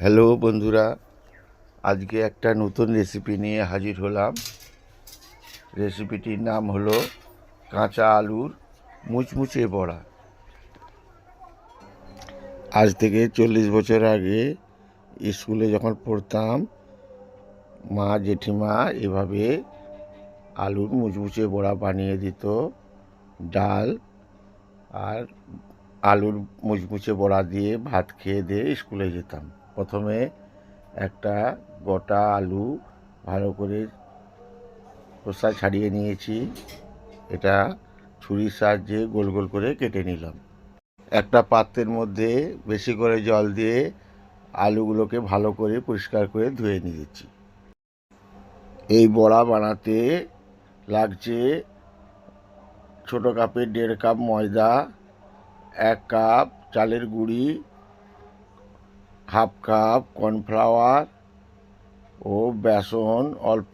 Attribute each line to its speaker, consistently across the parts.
Speaker 1: Hello বন্ধুরা, আজকে একটা নতুন রেসিপি নিয়ে হাজির হলাম। রেসিপিটির নাম হলো কাঁচা আলুর মুচমুচে বড়া। আজ থেকে চল্লিশ বছর আগে স্কুলে যখন পড়তাম, মা জেঠিমা এভাবে আলুর মুচমুচে বড়া বানিয়ে দিত, ডাল আর আলুর মুচমুচে বড়া দিয়ে ভাত খেয়ে দিয়ে স্কুলে যেতাম। প্রথমে একটা গোটা আলু ভালো করে খোসা ছাড়িয়ে নিয়েছি। এটা ছুরির সাহায্যে গোল গোল করে কেটে নিলাম। একটা পাত্রের মধ্যে বেশি করে জল দিয়ে আলুগুলোকে ভালো করে পরিষ্কার করে ধুয়ে নিয়েছি। এই বড়া বানাতে লাগছে ছোটো কাপের দেড় কাপ ময়দা, এক কাপ চালের গুঁড়ি হাফ কাপ কর্নফ্লাওয়ার ও বেসন অল্প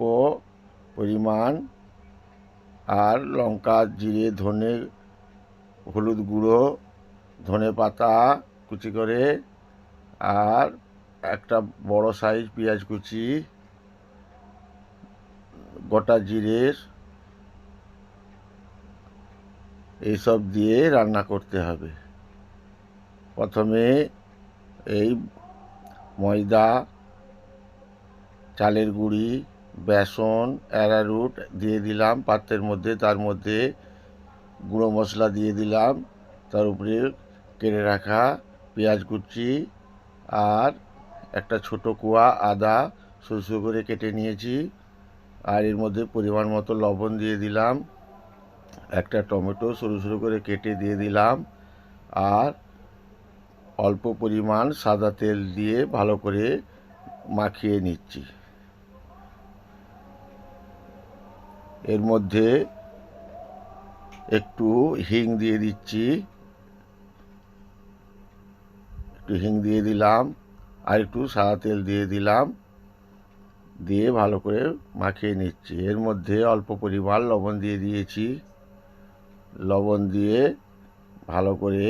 Speaker 1: পরিমাণ আর লঙ্কা, জিরে, ধনে, হলুদ গুঁড়ো, ধনে পাতা কুচি করে আর একটা বড় সাইজ পেঁয়াজ কুচি, গোটা জিরে এইসব দিয়ে রান্না করতে হবে। প্রথমে এই ময়দা, চালের গুঁড়ি, বেসন, অ্যারারুট দিয়ে দিলাম, পাত্রের মধ্যে, তার মধ্যে গুঁড়ো মশলা দিয়ে দিলাম, তার উপরে কেটে রাখা পেঁয়াজ কুচি আর একটা ছোট কুয়া আদা সরু সরু করে কেটে নিয়েছি আর এর মধ্যে পরিমাণ মতো লবণ দিয়ে দিলাম, একটা টমেটো সরু সরু করে কেটে দিয়ে দিলাম আর অল্প পরিমাণ সাদা তেল দিয়ে ভালো করে মাখিয়ে নিচ্ছি। এর মধ্যে একটু হিং দিয়ে দিচ্ছি। একটু হিং দিয়ে দিলাম, আর একটু সাদা তেল দিয়ে দিলাম, দিয়ে ভালো করে মাখিয়ে নিচ্ছি। এর মধ্যে অল্প পরিমাণ লবণ দিয়ে দিয়েছি। লবণ দিয়ে ভালো করে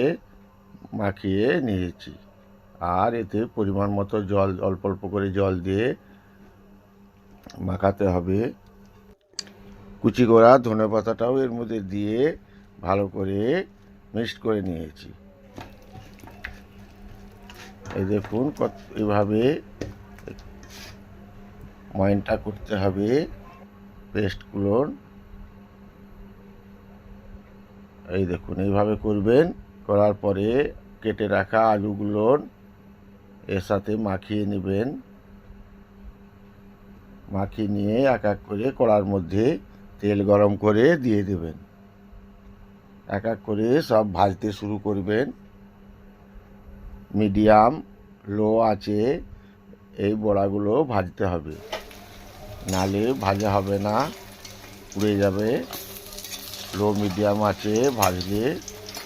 Speaker 1: মাখিয়ে নিয়েছি। আর এতে পরিমাণ মতো জল, অল্প অল্প করে জল দিয়ে মাখাতে হবে। কুচি করা ধনে পাতাটাও এর মধ্যে দিয়ে ভালো করে মিক্সড করে নিয়েছি। এই দেখুন কত, এভাবে ময়নটা করতে হবে পেস্টগুলোর এই দেখুন, এইভাবে করবেন, করার পরে কেটে রাখা আলুগুলো এর সাথে মাখিয়ে নেবেন। মাখিয়ে নিয়ে এক এক করে কড়ার মধ্যে তেল গরম করে দিয়ে দেবেন। এক এক করে সব ভাজতে শুরু করবেন। মিডিয়াম, লো আছে এই বড়াগুলো ভাজতে হবে। নালে ভাজা হবে না, পুড়ে যাবে। লো, মিডিয়াম আছে ভাজলে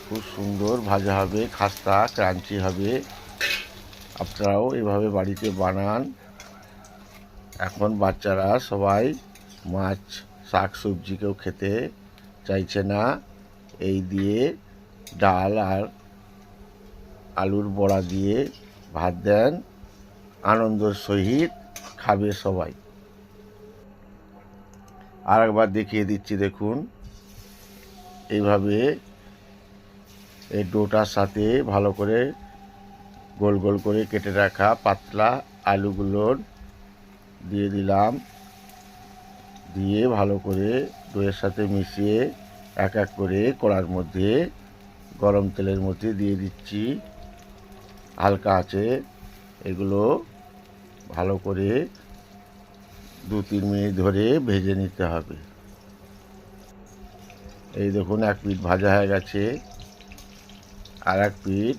Speaker 1: খুব সুন্দর, ভাজা হবে, খাস্তা, ক্রাঞ্চি হবে। আপনারাও এভাবে বাড়িতে বানান। এখন বাচ্চারা সবাই মাছ, শাক, সবজি কেউ খেতে চাইছে না। এই দিয়ে ডাল আর আলুর বড়া দিয়ে ভাত দেন। আনন্দর সহিত খাবে সবাই। আর একবার দেখিয়ে দিচ্ছি, দেখুন। এইভাবে এই ডোটার সাথে ভালো করে গোল গোল করে কেটে রাখা পাতলা আলুগুলোর দিয়ে দিলাম। দিয়ে ভালো করে দইয়ের সাথে মিশিয়ে এক এক করে কড়ার মধ্যে গরম তেলের মধ্যে দিয়ে দিচ্ছি। হালকা আছে। এগুলো ভালো করে দু তিন মিনিট ধরে ভেজে নিতে হবে। এই দেখুন, এক পিঠ ভাজা হয়ে গেছে। আর এক পিঠ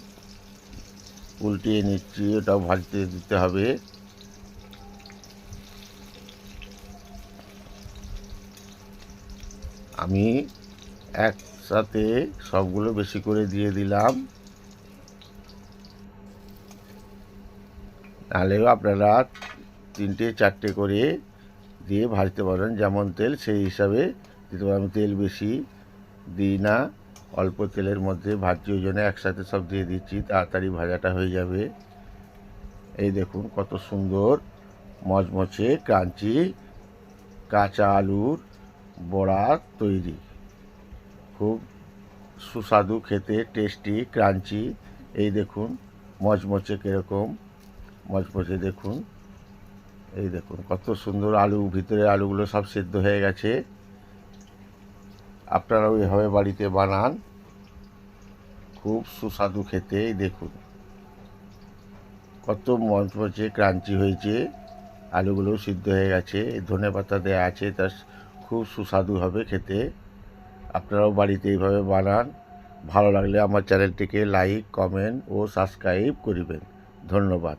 Speaker 1: উল্টিয়ে নিচ্ছি, ওটাও ভাজতে দিতে হবে। আমি একসাথে সবগুলো বেশি করে দিয়ে দিলাম। নাহলেও আপনারা তিনটে, চারটে করে দিয়ে ভাজতে পারেন। যেমন তেল, সেই হিসাবে দিতে আমি তেল বেশি দিই না অল্প তেলের মধ্যে ভাজি ওই জন্য একসাথে সব দিয়ে দিচ্ছি, তাড়াতাড়ি ভাজাটা হয়ে যাবে। এই দেখুন কত সুন্দর, মচমচে, ক্রাঞ্চি, কাঁচা আলুর বড়া তৈরি। খুব সুস্বাদু, খেতে টেস্টি ক্রাঞ্চি। এই দেখুন মচমচে কীরকম, মচমচে দেখুন। এই দেখুন কত সুন্দর আলু ভিতরে আলুগুলো সব সেদ্ধ হয়ে গেছে। আপনারাও এভাবে বাড়িতে বানান। খুব সুস্বাদু খেতে দেখুন। কত মচমচে ক্রাঞ্চি হয়েছে আলুগুলো সিদ্ধ হয়ে গেছে, ধনে পাতা দেওয়া আছে, তা খুব সুস্বাদু হবে খেতে। আপনারাও বাড়িতে এইভাবে বানান। ভালো লাগলে আমার চ্যানেলটিকে লাইক, কমেন্ট ও সাবস্ক্রাইব করিবেন। ধন্যবাদ।